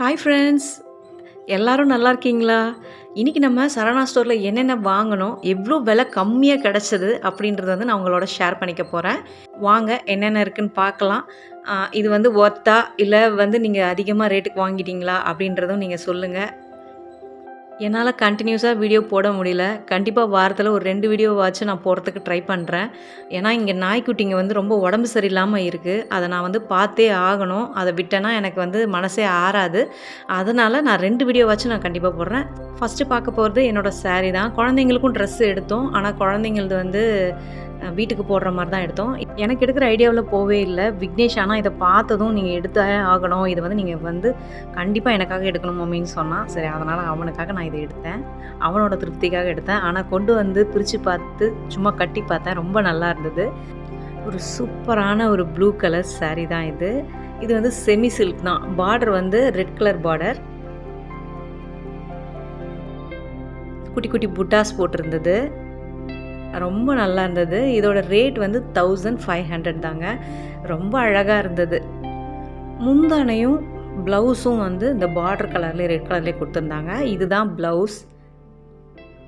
Hi friends எல்லாரும் நல்லா இருக்கீங்களா? இன்றைக்கி நம்ம சரணா ஸ்டோரில் என்னென்ன வாங்கணும் எவ்வளோ விலை கம்மியாக கிடச்சது அப்படின்றத வந்து நான் உங்களோட ஷேர் பண்ணிக்க போகிறேன் வாங்க என்னென்ன இருக்குன்னு பார்க்கலாம். இது வந்து ஒர்த்தா இல்லை வந்து நீங்கள் அதிகமாக ரேட்டுக்கு வாங்கிட்டீங்களா? அப்படின்றதும் நீங்கள் சொல்லுங்கள் என்னால் கண்டினியூஸாக வீடியோ போட முடியல. கண்டிப்பாக வாரத்தில் ஒரு ரெண்டு வீடியோவாச்சும் நான் போடுறதுக்கு ட்ரை பண்ணுறேன் ஏன்னா இங்கே நாய்க்குட்டிங்க வந்து ரொம்ப உடம்பு சரியில்லாமல் இருக்குது அதை நான் வந்து பார்த்தே ஆகணும். அதை விட்டேன்னா எனக்கு வந்து மனசே ஆறாது. அதனால் நான் ரெண்டு வீடியோவாச்சும் நான் கண்டிப்பாக போடுறேன். ஃபஸ்ட்டு பார்க்க போகிறது என்னோடய சாரீ தான். குழந்தைங்களுக்கும் ட்ரெஸ் எடுத்தோம். ஆனால் குழந்தைங்களது வந்து வீட்டுக்கு போடுற மாதிரி தான் எடுத்தோம். எனக்கு எடுக்கிற ஐடியாவில் போவே இல்லை. விக்னேஷ் ஆனால் இதை பார்த்ததும் நீங்கள் எடுத்தே ஆகணும். இதை வந்து நீங்கள் வந்து கண்டிப்பாக எனக்காக எடுக்கணும் அப்படின்னு சொன்னான் சரி அதனால் அவனுக்காக நான் இதை எடுத்தேன். அவனோட திருப்திக்காக எடுத்தேன். ஆனால் கொண்டு வந்து பிரித்து பார்த்து சும்மா கட்டி பார்த்தேன். ரொம்ப நல்லா இருந்தது. ஒரு சூப்பரான ஒரு ப்ளூ கலர் சாரீ தான் இது. இது வந்து செமி சில்க் தான். பார்டர் வந்து ரெட் கலர் பார்டர் குட்டி குட்டி புட்டாஸ் போட்டிருந்தது. ரொம்ப நல்லா இருந்தது. இதோட ரேட் வந்து தௌசண்ட் ஃபைவ் ஹண்ட்ரட் தாங்க. ரொம்ப அழகாக இருந்தது. முந்தானையும் ப்ளவுஸும் வந்து இந்த பார்டர் கலர்லேயே ரெட் கலர்லேயே கொடுத்துருந்தாங்க. இதுதான் ப்ளவுஸ்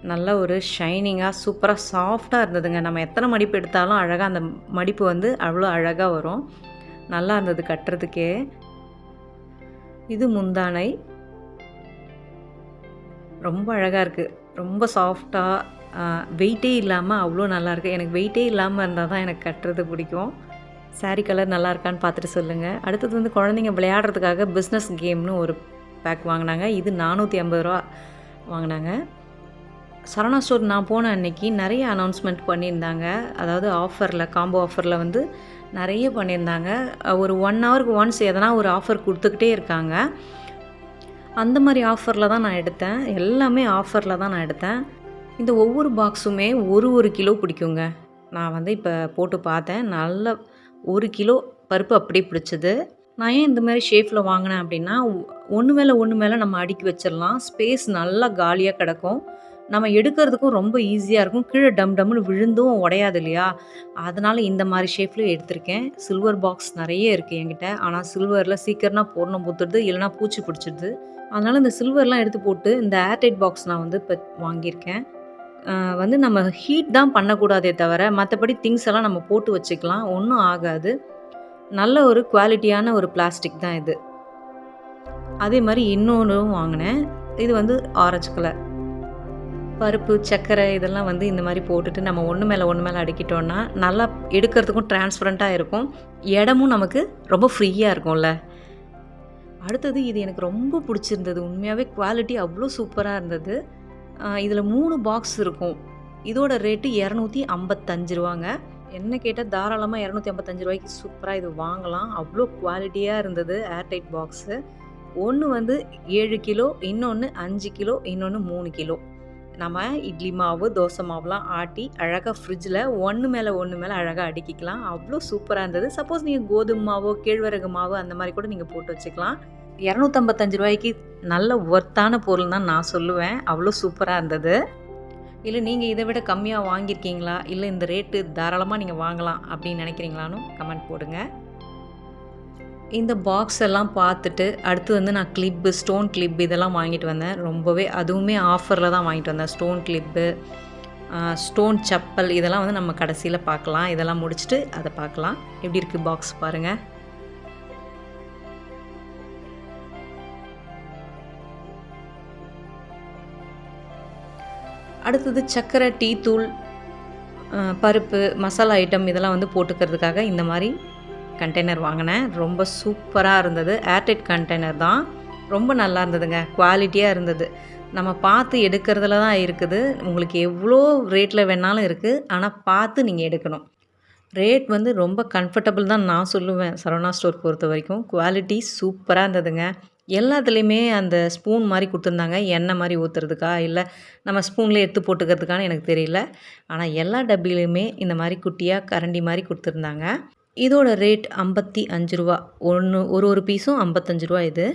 நல்ல ஒரு ஷைனிங்காக சூப்பராக சாஃப்டாக இருந்ததுங்க. நம்ம எத்தனை மடிப்பு எடுத்தாலும் அழகாக அந்த மடிப்பு வந்து அவ்வளோ அழகாக வரும். நல்லா இருந்தது கட்டுறதுக்கே. இது முந்தானை. ரொம்ப அழகாக இருக்குது ரொம்ப சாஃப்டாக வெயிட்டே இல்லாமல் அவ்வளோ நல்லாயிருக்கு எனக்கு வெயிட்டே இல்லாமல் இருந்தால் தான் எனக்கு கட்டுறது பிடிக்கும். சாரீ கலர் நல்லா இருக்கான்னு பார்த்துட்டு சொல்லுங்கள் அடுத்தது வந்து குழந்தைங்க விளையாடுறதுக்காக பிஸ்னஸ் கேம்னு ஒரு பேக் வாங்கினாங்க. இது நானூற்றி ஐம்பது ரூபா வாங்கினாங்க. சரணா ஸ்டோர் நான் போன அன்னைக்கு நிறைய அனௌன்ஸ்மெண்ட் பண்ணியிருந்தாங்க. அதாவது ஆஃபரில் காம்போ ஆஃபரில் வந்து நிறைய பண்ணியிருந்தாங்க. ஒரு ஒன் ஹவருக்கு ஒன்ஸ் எதனா ஒரு ஆஃபர் கொடுத்துக்கிட்டே இருக்காங்க. அந்த மாதிரி ஆஃபரில் தான் நான் எடுத்தேன். எல்லாமே ஆஃபரில் தான் நான் எடுத்தேன். இந்த ஒவ்வொரு பாக்ஸுமே ஒரு ஒரு கிலோ பிடிக்குங்க. நான் வந்து இப்போ போட்டு பார்த்தேன். நல்ல ஒரு கிலோ பருப்பு அப்படியே பிடிச்சது. நான் ஏன் இந்த மாதிரி ஷேப்பில் வாங்கினேன் அப்படின்னா ஒன்று மேலே ஒன்று மேலே நம்ம அடுக்கி வச்சிடலாம். ஸ்பேஸ் நல்லா காலியாக கிடக்கும். நம்ம எடுக்கிறதுக்கும் ரொம்ப ஈஸியாக இருக்கும். கீழே டம் டம்னு விழுந்தும் உடையாது இல்லையா? அதனால் இந்த மாதிரி ஷேப்பில் எடுத்திருக்கேன். சில்வர் பாக்ஸ் நிறைய இருக்குது என்கிட்ட. ஆனால் சில்வரில் சீக்கிரமாக பூர்ணம் பூத்துடுது இல்லைனா பூச்சி பிடிச்சிடுது. அதனால் இந்த சில்வர்லாம் எடுத்து போட்டு இந்த ஏர்டைட் பாக்ஸ் நான் வந்து இப்போ வாங்கியிருக்கேன். வந்து நம்ம ஹீட் தான் பண்ணக்கூடாதே தவிர மற்றபடி திங்ஸ் எல்லாம் நம்ம போட்டு வச்சுக்கலாம். ஒன்றும் ஆகாது. நல்ல ஒரு குவாலிட்டியான ஒரு பிளாஸ்டிக் தான் இது. அதே மாதிரி இன்னொன்றும் வாங்கினேன். இது வந்து ஆரஞ்சு கலர் பருப்பு சர்க்கரை இதெல்லாம் வந்து இந்த மாதிரி போட்டுட்டு நம்ம ஒன்று மேலே ஒன்று மேலே அடுக்கிட்டோன்னா நல்லா எடுக்கிறதுக்கும் டிரான்ஸ்பரண்ட்டாக இருக்கும். இடமும் நமக்கு ரொம்ப ஃப்ரீயாக இருக்கும்ல. அடுத்தது இது எனக்கு ரொம்ப பிடிச்சிருந்தது. உண்மையாகவே குவாலிட்டி அவ்வளோ சூப்பராக இருந்தது. இதில் மூணு பாக்ஸ் இருக்கும். இதோட ரேட்டு இரநூத்தி ஐம்பத்தஞ்சு ரூபாங்க. என்ன கேட்டால் தாராளமாக இரநூத்தி ஐம்பத்தஞ்சு ரூபாய்க்கு சூப்பராக இது வாங்கலாம். அவ்வளோ குவாலிட்டியாக இருந்தது ஏர்டைட் பாக்ஸு ஒன்று வந்து ஏழு கிலோ இன்னொன்று அஞ்சு கிலோ இன்னொன்று மூணு கிலோ. நம்ம இட்லி மாவு தோசை மாவுலாம் ஆட்டி அழகாக ஃப்ரிட்ஜில் ஒன்று மேலே ஒன்று மேலே அழகாக அடுக்கிக்கலாம். அவ்வளோ சூப்பராக இருந்தது. சப்போஸ் நீங்கள் கோதுமை மாவோ கேழ்வரகு மாவு அந்த மாதிரி கூட நீங்கள் போட்டு வச்சுக்கலாம். இரநூத்தம்பத்தஞ்சு ரூபாய்க்கு நல்ல ஒர்த்தான பொருள் தான் நான் சொல்லுவேன். அவ்வளோ சூப்பராக இருந்தது. இல்லை நீங்கள் இதை விட கம்மியாக வாங்கியிருக்கீங்களா? இல்லை இந்த ரேட்டு தாராளமாக நீங்கள் வாங்கலாம் அப்படின்னு நினைக்கிறீங்களான்னு கமெண்ட் போடுங்க. இந்த பாக்ஸ் எல்லாம் பார்த்துட்டு அடுத்து வந்து நான் கிளிப்பு ஸ்டோன் கிளிப் இதெல்லாம் வாங்கிட்டு வந்தேன். ரொம்பவே அதுவுமே ஆஃபரில் தான் வாங்கிட்டு வந்தேன். ஸ்டோன் கிளிப்பு ஸ்டோன் செப்பல் இதெல்லாம் வந்து நம்ம கடைசியில் பார்க்கலாம். இதெல்லாம் முடிச்சுட்டு அதை பார்க்கலாம். எப்படி இருக்குது பாக்ஸ் பாருங்கள் அடுத்தது சர்க்கரை டீ தூள் பருப்பு மசாலா ஐட்டம் இதெல்லாம் வந்து போட்டுக்கிறதுக்காக இந்த மாதிரி கண்டெய்னர் வாங்கினேன். ரொம்ப சூப்பராக இருந்தது. ஏர்டெட் கண்டெய்னர் தான். ரொம்ப நல்லா இருந்ததுங்க. குவாலிட்டியாக இருந்தது. நம்ம பார்த்து எடுக்கிறதுல தான் இருக்குது. உங்களுக்கு எவ்வளோ ரேட்டில் வேணாலும் இருக்குது ஆனால் பார்த்து நீங்கள் எடுக்கணும். ரேட் வந்து ரொம்ப கம்ஃபர்டபுள் தான் நான் சொல்லுவேன் சரவணா ஸ்டோர் பொறுத்த வரைக்கும் குவாலிட்டி சூப்பராக இருந்ததுங்க. எல்லாத்துலேயுமே அந்த ஸ்பூன் மாதிரி கொடுத்துருந்தாங்க. எண்ணெய் மாதிரி ஊற்றுறதுக்கா இல்லை நம்ம ஸ்பூனில் எடுத்து போட்டுக்கிறதுக்கான்னு எனக்கு தெரியல. ஆனால் எல்லா டப்பிலையுமே இந்த மாதிரி குட்டியாக கரண்டி மாதிரி கொடுத்துருந்தாங்க. இதோட ரேட் ஐம்பத்தி அஞ்சு ரூபா. ஒன்று ஒரு ஒரு பீஸும் ஐம்பத்தஞ்சு ரூபா இது.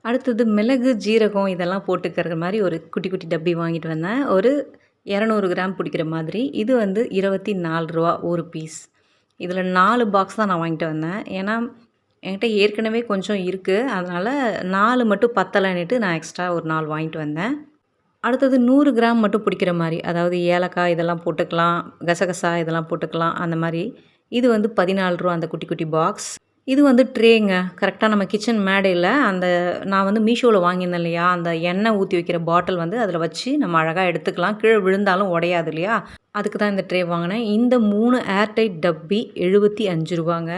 அடுத்தது மிளகு ஜீரகம் இதெல்லாம் போட்டுக்கிற மாதிரி ஒரு குட்டி குட்டி டப்பி வாங்கிட்டு வந்தேன். ஒரு இரநூறு கிராம் பிடிக்கிற மாதிரி. இது வந்து இருபத்தி நாலு ரூபா ஒரு பீஸ். இதில் நாலு பாக்ஸ் தான் நான் வாங்கிட்டு வந்தேன். ஏன்னா என்கிட்ட ஏற்கனவே கொஞ்சம் இருக்குது அதனால் நாலு மட்டும் பத்தலைன்னுட்டு நான் எக்ஸ்ட்ரா ஒரு நாலு வாங்கிட்டு வந்தேன். அடுத்தது நூறு கிராம் மட்டும் பிடிக்கிற மாதிரி அதாவது ஏலக்காய் இதெல்லாம் போட்டுக்கலாம் கசகசா இதெல்லாம் போட்டுக்கலாம் அந்த மாதிரி. இது வந்து பதினாலு ரூபா அந்த குட்டி குட்டி பாக்ஸ் இது வந்து ட்ரேங்க கரெக்டாக நம்ம கிச்சன் மேடையில் அந்த நான் வந்து மீஷோவில் வாங்கியிருந்தேன் இல்லையா? அந்த எண்ணெய் ஊற்றி வைக்கிற பாட்டில் வந்து அதில் வச்சு நம்ம அழகாக எடுத்துக்கலாம். கீழே விழுந்தாலும் உடையாது இல்லையா? அதுக்கு தான் இந்த ட்ரே வாங்கினேன். இந்த மூணு ஏர்டைட் டப்பி எழுபத்தி அஞ்சு ரூபாங்க.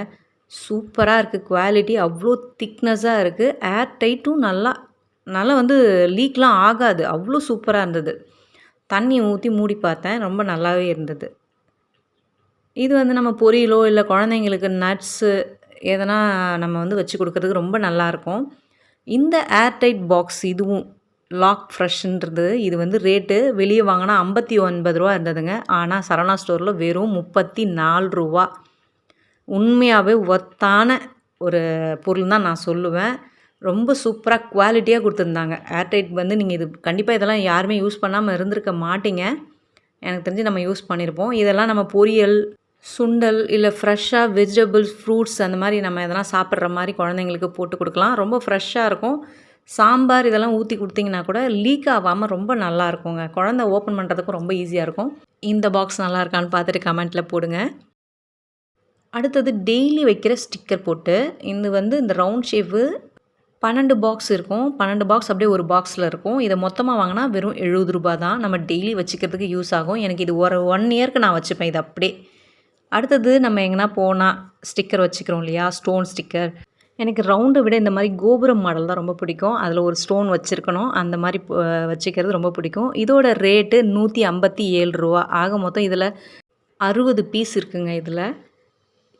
சூப்பராக இருக்குது குவாலிட்டி அவ்வளோ திக்னஸாக இருக்குது ஏர் டைட்டும் நல்லா நல்லா வந்து லீக்லாம் ஆகாது. அவ்வளோ சூப்பராக இருந்தது. தண்ணி ஊற்றி மூடி பார்த்தேன். ரொம்ப நல்லாவே இருந்தது. இது வந்து நம்ம பொரியலோ இல்லை குழந்தைங்களுக்கு நட்ஸு எதனா நம்ம வந்து வச்சு கொடுக்கறதுக்கு ரொம்ப நல்லாயிருக்கும் இந்த ஏர்டைட் பாக்ஸ் இதுவும் லாக் ஃப்ரெஷ்ன்றது இது வந்து ரேட்டு வெளியே வாங்கினா ஐம்பத்தி ஒன்பது ரூபா இருந்ததுங்க. ஆனால் சரவணா ஸ்டோரில் வெறும் முப்பத்தி நாலு ரூபா. உண்மையாகவே ஒத்தான ஒரு பொருள் தான் நான் சொல்லுவேன். ரொம்ப சூப்பராக குவாலிட்டியாக கொடுத்துருந்தாங்க. ஏர்டைட் வந்து நீங்கள் இது கண்டிப்பாக இதெல்லாம் யாருமே யூஸ் பண்ணாமல் இருந்திருக்க மாட்டீங்க. எனக்கு தெரிஞ்சு நம்ம யூஸ் பண்ணியிருப்போம் இதெல்லாம் நம்ம பொரியல் சுண்டல் இல்லை ஃப்ரெஷ்ஷாக வெஜிடபிள்ஸ் ஃப்ரூட்ஸ் அந்த மாதிரி நம்ம எதனா சாப்பிட்ற மாதிரி குழந்தைங்களுக்கு போட்டு கொடுக்கலாம். ரொம்ப ஃப்ரெஷ்ஷாக இருக்கும். சாம்பார் இதெல்லாம் ஊற்றி கொடுத்தீங்கன்னா கூட லீக் ஆகாமல் ரொம்ப நல்லா இருக்குங்க. குழந்த ஓப்பன் பண்ணுறதுக்கும் ரொம்ப ஈஸியாக இருக்கும். இந்த பாக்ஸ் நல்லா இருக்கான்னு பார்த்துட்டு கமெண்ட்டில் போடுங்க. அடுத்தது டெய்லி வைக்கிற ஸ்டிக்கர் போட்டு இது வந்து இந்த ரவுண்ட் ஷேப்பு பன்னெண்டு பாக்ஸ் இருக்கும். பன்னெண்டு பாக்ஸ் அப்படியே ஒரு பாக்ஸில் இருக்கும். இதை மொத்தமாக வாங்கினா வெறும் எழுபது ரூபா தான். நம்ம டெய்லி வச்சுக்கிறதுக்கு யூஸ் ஆகும். எனக்கு இது ஒரு ஒன் இயர்க்கு நான் வச்சுப்பேன் இது அப்படியே. அடுத்தது நம்ம எங்கன்னா போனால் ஸ்டிக்கர் வச்சுக்கிறோம் இல்லையா? ஸ்டோன் ஸ்டிக்கர் எனக்கு ரவுண்டை விட இந்த மாதிரி கோபுரம் மாடல் தான் ரொம்ப பிடிக்கும். அதில் ஒரு ஸ்டோன் வச்சுருக்கணும். அந்த மாதிரி வச்சுக்கிறது ரொம்ப பிடிக்கும். இதோட ரேட்டு நூற்றி ஐம்பத்தி ஏழு ரூபா. ஆக மொத்தம் இதில் அறுபது பீஸ் இருக்குங்க இதில்.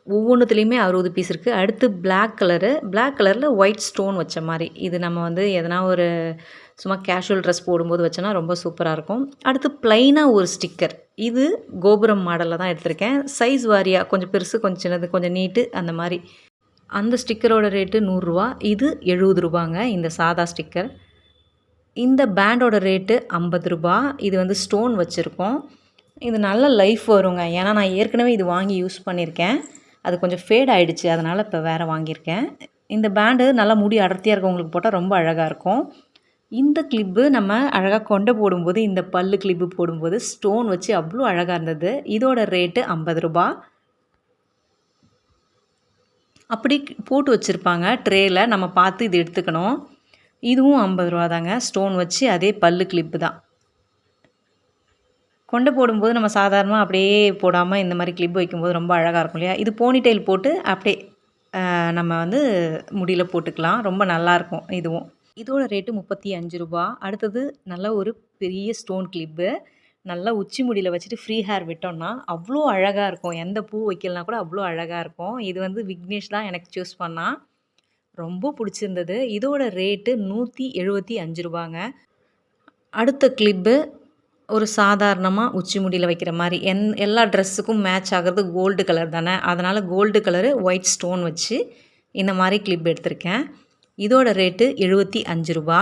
ஒவ்வொன்றுத்துலேயுமே அறுபது பீஸ் இருக்குது அடுத்து பிளாக் கலரு பிளாக் கலரில் ஒயிட் ஸ்டோன் வச்ச மாதிரி. இது நம்ம வந்து எதனா ஒரு சும்மா கேஷுவல் ட்ரெஸ் போடும்போது வச்சோன்னா ரொம்ப சூப்பராக இருக்கும். அடுத்து ப்ளைனாக ஒரு ஸ்டிக்கர் இது கோபுரம் மாடலில் தான் எடுத்திருக்கேன். சைஸ் வாரியாக கொஞ்சம் பெருசு கொஞ்சம் சின்னது கொஞ்சம் நீட்டு அந்த மாதிரி. அந்த ஸ்டிக்கரோட ரேட்டு நூறுரூவா இது எழுபது ரூபாங்க இந்த சாதா ஸ்டிக்கர் இந்த பேண்டோட ரேட்டு ஐம்பது ரூபா. இது வந்து ஸ்டோன் வச்சுருக்கோம். இது நல்ல லைஃப் வருங்க. ஏன்னா நான் ஏற்கனவே இது வாங்கி யூஸ் பண்ணியிருக்கேன் அது கொஞ்சம் ஃபேட் ஆகிடுச்சு அதனால் இப்போ வேறு வாங்கியிருக்கேன். இந்த பேண்டு நல்லா முடி அடர்த்தியாக இருக்கவங்களுக்கு போட்டால் ரொம்ப அழகாக இருக்கும். இந்த கிளிப்பு நம்ம அழகாக கொண்டை போடும்போது இந்த பல்லு கிளிப்பு போடும்போது ஸ்டோன் வச்சு அவ்வளோ அழகாக இருந்தது. இதோட ரேட்டு ஐம்பது ரூபா. அப்படி போட்டு வச்சுருப்பாங்க. ட்ரேயில் நம்ம பார்த்து இது எடுத்துக்கணும். இதுவும் ஐம்பது ரூபா தாங்க. ஸ்டோன் வச்சு அதே பல்லு கிளிப்பு தான். கொண்டை போடும்போது நம்ம சாதாரணமாக அப்படியே போடாமல் இந்த மாதிரி கிளிப் வைக்கும்போது ரொம்ப அழகாக இருக்கும் இல்லையா? இது போனிடெயில் போட்டு அப்படியே நம்ம வந்து முடியில் போட்டுக்கலாம். ரொம்ப நல்லாயிருக்கும் இதுவும். இதோட ரேட்டு முப்பத்தி அஞ்சு ரூபா. அடுத்தது நல்ல ஒரு பெரிய ஸ்டோன் கிளிப்பு நல்லா உச்சி முடியில் வச்சுட்டு ஃப்ரீ ஹேர் விட்டோம்னா அவ்வளோ அழகாக இருக்கும். எந்த பூ வைக்கலனா கூட அவ்வளோ அழகாக இருக்கும். இது வந்து விக்னேஷ் தான் எனக்கு சூஸ் பண்ணால் ரொம்ப பிடிச்சிருந்தது. இதோட ரேட்டு நூற்றி எழுபத்தி அஞ்சு ரூபாங்க. அடுத்த கிளிப்பு ஒரு சாதாரணமாக உச்சி முடியில் வைக்கிற மாதிரி. என் எல்லா ட்ரெஸ்ஸுக்கும் மேட்ச் ஆகிறது கோல்டு கலர் தானே. அதனால் கோல்டு கலரு ஒயிட் ஸ்டோன் வச்சு இந்த மாதிரி கிளிப் எடுத்திருக்கேன். இதோட ரேட்டு எழுபத்தி அஞ்சு ரூபா.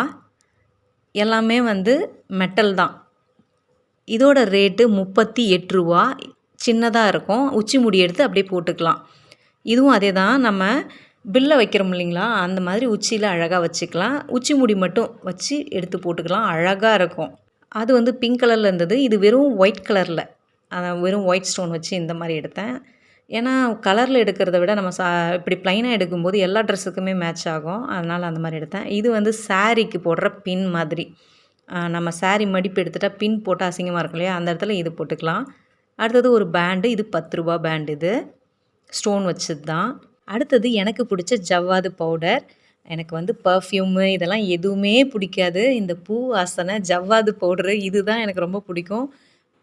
எல்லாமே வந்து மெட்டல் தான். இதோட ரேட்டு முப்பத்தி எட்டு ரூபா. சின்னதாக இருக்கும். உச்சி முடி எடுத்து அப்படியே போட்டுக்கலாம். இதுவும் அதே தான். நம்ம பில்லை வைக்கிறோம் இல்லைங்களா? அந்த மாதிரி உச்சியில் அழகாக வச்சுக்கலாம். உச்சி முடி மட்டும் வச்சு எடுத்து போட்டுக்கலாம். அழகாக இருக்கும். அது வந்து பிங்க் கலரில் இருந்தது. இது வெறும் ஒயிட் கலரில் வெறும் ஒயிட் ஸ்டோன் வச்சு இந்த மாதிரி எடுத்தேன். ஏன்னா கலரில் எடுக்கிறத விட நம்ம சா இப்படி ப்ளைனாக எடுக்கும்போது எல்லா ட்ரெஸ்ஸுக்குமே மேட்ச் ஆகும். அதனால் அந்த மாதிரி எடுத்தேன். இது வந்து சாரீக்கு போடுற பின் மாதிரி. நம்ம சாரீ மடிப்பு எடுத்துட்டால் பின் போட்டால் அசிங்கமாக இருக்கும் இல்லையா? அந்த இடத்துல இது போட்டுக்கலாம். அடுத்தது ஒரு பேண்டு இது பத்து ரூபா பேண்டு இது. ஸ்டோன் வச்சது தான் அடுத்தது எனக்கு பிடிச்ச ஜவ்வாது பவுடர் எனக்கு வந்து பர்ஃப்யூமு இதெல்லாம் எதுவுமே பிடிக்காது. இந்த பூ வாசனை ஜவ்வாது பவுட்ரு இது தான் எனக்கு ரொம்ப பிடிக்கும்.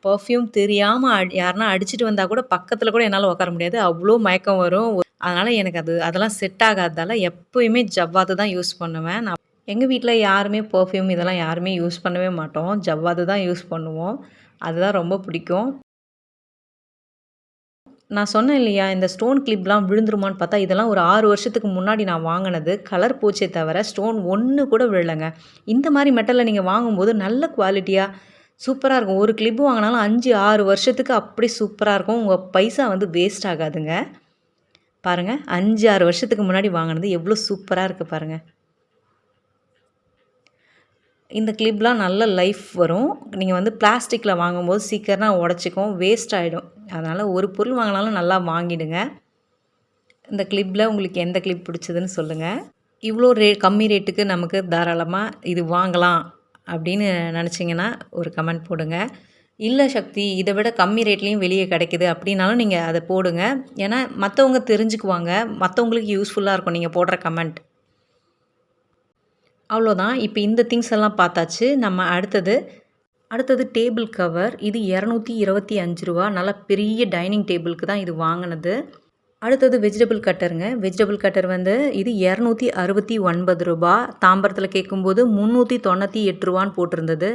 பர்ஃப்யூம் தெரியாமல் அடி யாருனா அடிச்சுட்டு வந்தால் கூட பக்கத்தில் கூட என்னால் உட்கார முடியாது. அவ்வளோ மயக்கம் வரும். அதனால் எனக்கு அது அதெல்லாம் செட் ஆகாததால் எப்போயுமே ஜவ்வாது தான் யூஸ் பண்ணுவேன். நான் எங்கள் வீட்டில் யாருமே பர்ஃப்யூம் இதெல்லாம் யாருமே யூஸ் பண்ணவே மாட்டோம். ஜவ்வாது தான் யூஸ் பண்ணுவோம். அதுதான் ரொம்ப பிடிக்கும். நான் சொன்னேன் இல்லையா இந்த ஸ்டோன் கிளிப்லாம் விழுந்துருமான்னு பார்த்தா இதெல்லாம் ஒரு ஆறு வருஷத்துக்கு முன்னாடி நான் வாங்கினது. கலர் போச்சே தவிர ஸ்டோன் ஒன்று கூட விழலைங்க. இந்த மாதிரி மெட்டலில் நீங்கள் வாங்கும்போது நல்ல குவாலிட்டியாக சூப்பராக இருக்கும். ஒரு கிளிப்பு வாங்கினாலும் அஞ்சு ஆறு வருஷத்துக்கு அப்படி சூப்பராக இருக்கும். உங்கள் பைசா வந்து வேஸ்ட் ஆகாதுங்க. பாருங்கள் அஞ்சு ஆறு வருஷத்துக்கு முன்னாடி வாங்கினது எவ்வளோ சூப்பராக இருக்குது பாருங்கள் இந்த கிளிப்லாம் நல்ல லைஃப் வரும். நீங்கள் வந்து பிளாஸ்டிக்கில் வாங்கும்போது சீக்கிரம் உடச்சிக்கும் வேஸ்ட் ஆகிடும் அதனால் ஒரு பொருள் வாங்கினாலும் நல்லா வாங்கிடுங்க. இந்த கிளிப்பில் உங்களுக்கு எந்த கிளிப் பிடிச்சதுன்னு சொல்லுங்கள் இவ்வளோ ரே கம்மி ரேட்டுக்கு நமக்கு தாராளமாக இது வாங்கலாம் அப்படின்னு நினச்சிங்கன்னா ஒரு கமெண்ட் போடுங்க. இல்லை சக்தி இதை விட கம்மி ரேட்லேயும் வெளியே கிடைக்குது அப்படின்னாலும் நீங்கள் அதை போடுங்க. ஏன்னா மற்றவங்க தெரிஞ்சுக்குவாங்க. மற்றவங்களுக்கு யூஸ்ஃபுல்லாக இருக்கும் நீங்கள் போடுற கமெண்ட் அவ்வளோதான். இப்போ இந்த திங்ஸ் எல்லாம் பார்த்தாச்சு. நம்ம அடுத்தது அடுத்தது டேபிள் கவர் இது இரநூத்தி இருபத்தி அஞ்சு ரூபா. நல்லா பெரிய டைனிங் டேபிளுக்கு தான் இது வாங்கினது. அடுத்தது வெஜிடபிள் கட்டருங்க வெஜிடபிள் கட்டர் வந்து இது இரநூத்தி அறுபத்தி ஒன்பது ரூபா. தாம்பரத்தில் கேட்கும்போது முந்நூற்றி தொண்ணூற்றி எட்டு ரூபான்னு போட்டிருந்தது.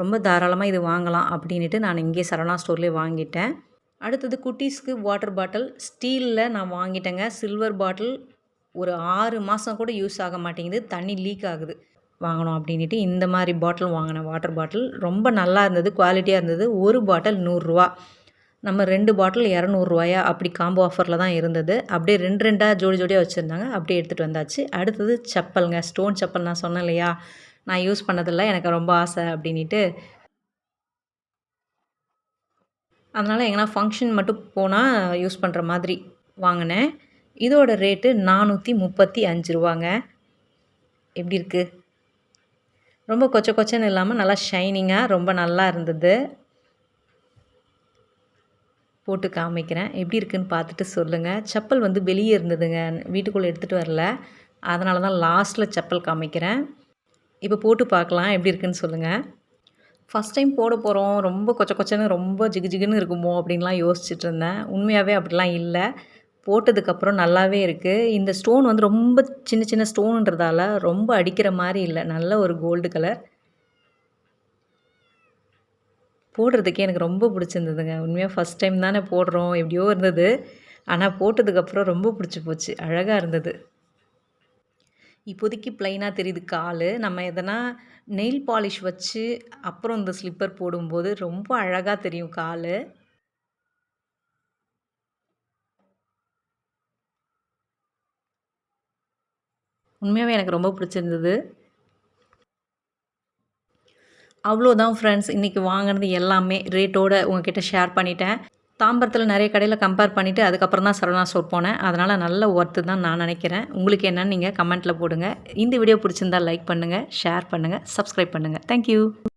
ரொம்ப தாராளமாக இது வாங்கலாம் அப்படின்ட்டு நான் இங்கே சரவணா ஸ்டோர்லேயே வாங்கிட்டேன். அடுத்தது குட்டீஸ்க்கு வாட்டர் பாட்டில் ஸ்டீலில் நான் வாங்கிட்டேங்க. சில்வர் பாட்டில் ஒரு ஆறு மாதம் கூட யூஸ் ஆக மாட்டேங்குது தண்ணி லீக் ஆகுது. வாங்கணும் அப்படின்ட்டு இந்த மாதிரி பாட்டில் வாங்கினேன். வாட்டர் பாட்டில் ரொம்ப நல்லா இருந்தது குவாலிட்டியாக இருந்தது. ஒரு பாட்டில் நூறுரூவா. நம்ம ரெண்டு பாட்டில் இரநூறுவாயா? அப்படி காம்போ ஆஃபரில் தான் இருந்தது. அப்படியே ரெண்டு ரெண்டாக ஜோடி ஜோடியாக வச்சுருந்தாங்க. அப்படியே எடுத்துகிட்டு வந்தாச்சு. அடுத்தது செப்பலுங்க. ஸ்டோன் செப்பல் நான் சொன்னேன் இல்லையா? நான் யூஸ் பண்ணதில்லை. எனக்கு ரொம்ப ஆசை அப்படின்ட்டு அதனால் எங்கன்னா ஃபங்க்ஷன் மட்டும் போனால் யூஸ் பண்ணுற மாதிரி வாங்கினேன். இதோட ரேட்டு நானூற்றி முப்பத்தி அஞ்சு ரூபாங்க. எப்படி இருக்குது ரொம்ப கொச்ச கொச்சன்னு இல்லாமல் நல்லா ஷைனிங்காக ரொம்ப நல்லா இருந்தது. போட்டு காமிக்கிறேன். எப்படி இருக்குன்னு பார்த்துட்டு சொல்லுங்கள் செப்பல் வந்து வெளியே இருந்ததுங்க. வீட்டுக்குள்ளே எடுத்துகிட்டு வரல. அதனால தான் லாஸ்ட்டில் செப்பல் காமிக்கிறேன். இப்போ போட்டு பார்க்கலாம். எப்படி இருக்குன்னு சொல்லுங்கள் ஃபஸ்ட் டைம் போட போகிறோம் ரொம்ப கொச்ச கொச்சன்னு ரொம்ப ஜிகு ஜிகுன்னு இருக்குமோ அப்படின்லாம் யோசிச்சுட்டு இருந்தேன். உண்மையாகவே அப்படிலாம் இல்லை. போட்டதுக்கப்புறம் நல்லாவே இருக்குது இந்த ஸ்டோன் வந்து ரொம்ப சின்ன சின்ன ஸ்டோனுன்றதால ரொம்ப அடிக்கிற மாதிரி இல்லை. நல்ல ஒரு கோல்டு கலர் போடுறதுக்கே எனக்கு ரொம்ப பிடிச்சிருந்ததுங்க. உண்மையாக ஃபஸ்ட் டைம் தானே போடுறோம். எப்படியோ இருந்தது. ஆனால் போட்டதுக்கப்புறம் ரொம்ப பிடிச்சி போச்சு. அழகாக இருந்தது. இப்போதைக்கு ப்ளைனாக தெரியுது கால். நம்ம எதனா நெயில் பாலிஷ் வச்சு அப்புறம் இந்த ஸ்லிப்பர் போடும்போது ரொம்ப அழகாக தெரியும் கால். உண்மையாகவே எனக்கு ரொம்ப பிடிச்சிருந்தது. அவ்வளோதான் ஃப்ரெண்ட்ஸ் இன்றைக்கி வாங்கினது எல்லாமே ரேட்டோடு உங்ககிட்ட ஷேர் பண்ணிட்டேன். தாம்பரத்தில் நிறைய கடையில் கம்பேர் பண்ணிவிட்டு அதுக்கப்புறம் தான் சரவணா ஸ்டோர் போனேன். அதனால் நல்ல ஒர்த்து தான் நான் நினைக்கிறேன். உங்களுக்கு என்னென்னு நீங்கள் கமெண்ட்டில் போடுங்க. இந்த வீடியோ பிடிச்சிருந்தால் லைக் பண்ணுங்கள் ஷேர் பண்ணுங்கள் சப்ஸ்கிரைப் பண்ணுங்கள் தேங்க்யூ